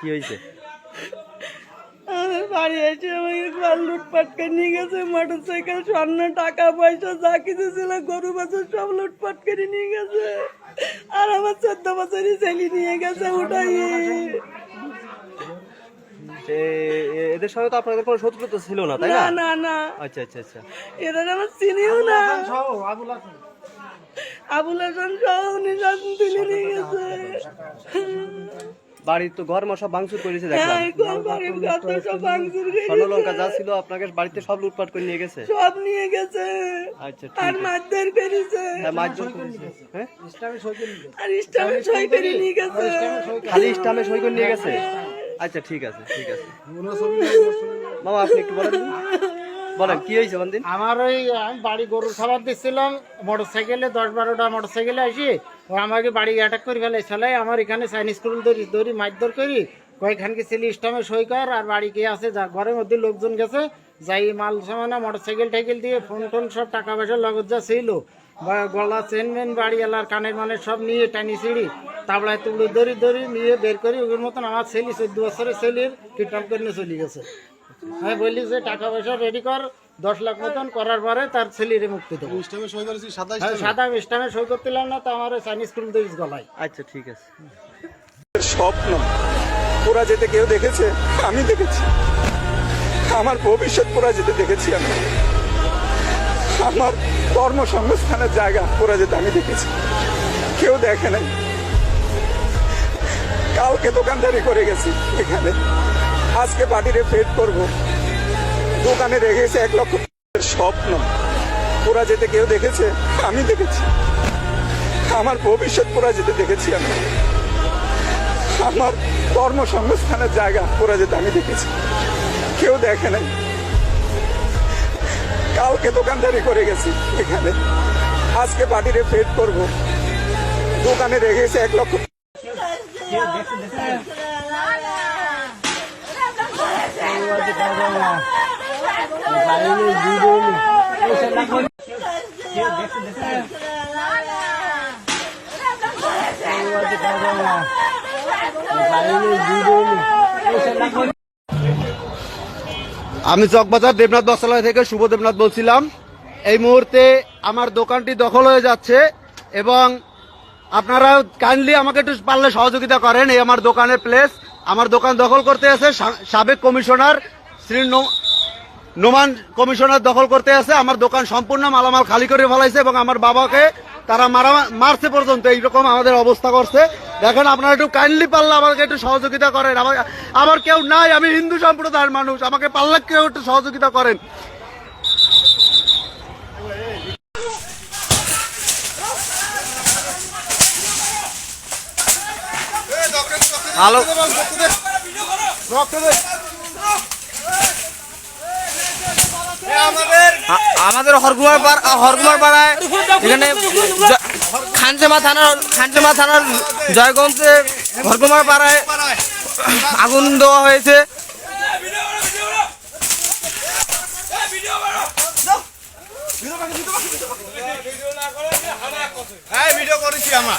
কি হয়েছে? বাড়ি এসে আমাকে লুটপাট করে নিয়ে গেছে মোটর সাইকেল স্বর্ণ টাকা পয়সা যা কিছু ছিল গরু বাছুর সব লুটপাট করে নিয়ে গেছে। আর আমার চোদ্দ বছরই ছেলে নিয়ে গেছে ওটাই এ- এদের সঙ্গে তো আপনাদের কোনো শত্রুতা ছিল না তাই না? না না আচ্ছা আচ্ছা আচ্ছা। এদের আমার চিনিও না। আবুল হাসান সহ নিয়ে গেছে। বাড়ির তো ঘর মশা ভাঙচুর করেছে দেখলাম। হ্যাঁ স্বর্ণলঙ্কা যা ছিল আপনাকে বাড়িতে সব লুটপাট করে নিয়ে গেছে। সব নিয়ে গেছে। আচ্ছা আর মারধর করেছে। হ্যাঁ, মারধর করেছে। হ্যাঁ? আর ইস্টামে সই করে নিয়ে গেছে। খালি স্টামে সই করে নিয়ে গেছে? আচ্ছা ঠিক আছে ঠিক আছে। মামা আপনি একটু বলেন। বলেন কি হয়েছে বন্দিন আমার ওই আমি বাড়ি গরু খাবার দিচ্ছিলাম মোটর সাইকেলে দশ বারোটা মোটর সাইকেলে আসি ও আমাকে বাড়ি অ্যাটাক করে ফেলে। চলাই আমার এখানে চাইনিজ স্কুল ধরি ধরি মারধর করি। কয়েকখানকে ছেলে স্টামে সই কর, আর বাড়ি কে আছে যা। ঘরের মধ্যে লোকজন গেছে, যাই মাল সামানা মোটর সাইকেল টাইকেল দিয়ে ফোন টোন সব টাকা পয়সা, লগত যা ছিল, বা গলা চেন মেন বাড়ি এলার কানের মানে সব নিয়ে টানি ছিঁড়ি। তাবলায় তুলে ধরি ধরি, নিয়ে বের করি। ওর মতন আমার ছেলে চোদ্দ বছরের ছেলের কিডন্যাপ করে চলে গেছে। আমি বললি যে টাকা পয়সা রেডি কর দশ লাখ মতন করার পরে তার ছেলেরে মুক্তি দেবো। হ্যাঁ, সাদা ইস্টামে সই করতেলাম না তো আমার চাইনিজ স্কুল দিস গলায়। আচ্ছা ঠিক আছে। স্বপ্ন। পুরা যেতে কেউ দেখেছে? আমি দেখেছি। আমার ভবিষ্যৎ পুরা যেতে দেখেছি আমি। আমার কর্মসংস্থানের জায়গা পুরা যেতে আমি দেখেছি। কেউ দেখে নাই। কালকে দোকানদারি করে গেছি এখানে। আজকে পার্টিরে ফেড করব। দোকানে রেখেছে এক লক্ষ স্বপ্ন। পুরা যেতে কেউ দেখেছে? আমি দেখেছি। আমার ভবিষ্যৎ পুরা যেতে দেখেছি আমি। আমার কর্মসংস্থানের জায়গা পুরা যেতে আমি দেখেছি। কেউ দেখে নাই। কালকে দোকানদারি করে গেছি এখানে। আজকে পার্টিরে ফেড করব। দোকানে রেখেছে এক লক্ষ আমি চকবাজার দেবনাথ বস্ত্রালয় থেকে শুভ দেবনাথ বলছিলাম। এই মুহূর্তে আমার দোকানটি দখল হয়ে যাচ্ছে এবং আপনারা কাইন্ডলি আমাকে একটু পারলে সহযোগিতা করেন। এই আমার দোকানের প্লেস আমার দোকান দখল করতে আছে সাবেক কমিশনার শ্রী নোমান কমিশনার দখল করতে আছে আমার দোকান সম্পূর্ণ মালামাল খালি করে ফেলাইছে এবং আমার বাবাকে তারা মারা মারছে পর্যন্ত এইরকম আমাদের অবস্থা করছে দেখেন আপনারা একটু কাইন্ডলি পাল্লা আমাকে একটু সহযোগিতা করেন আমার আমার কেউ নাই আমি হিন্দু সম্প্রদায়ের মানুষ আমাকে পারলে কেউ একটু সহযোগিতা করেন আ- আমাদের হরকুমার পাড়া হরকুমার পাড়ায় এখানে খানসেমা থানার খানসেমা থানার জয়গঞ্জে হরকুমার পাড়ায় আগুন দেওয়া হয়েছে। ভিডিও করেছি আমার।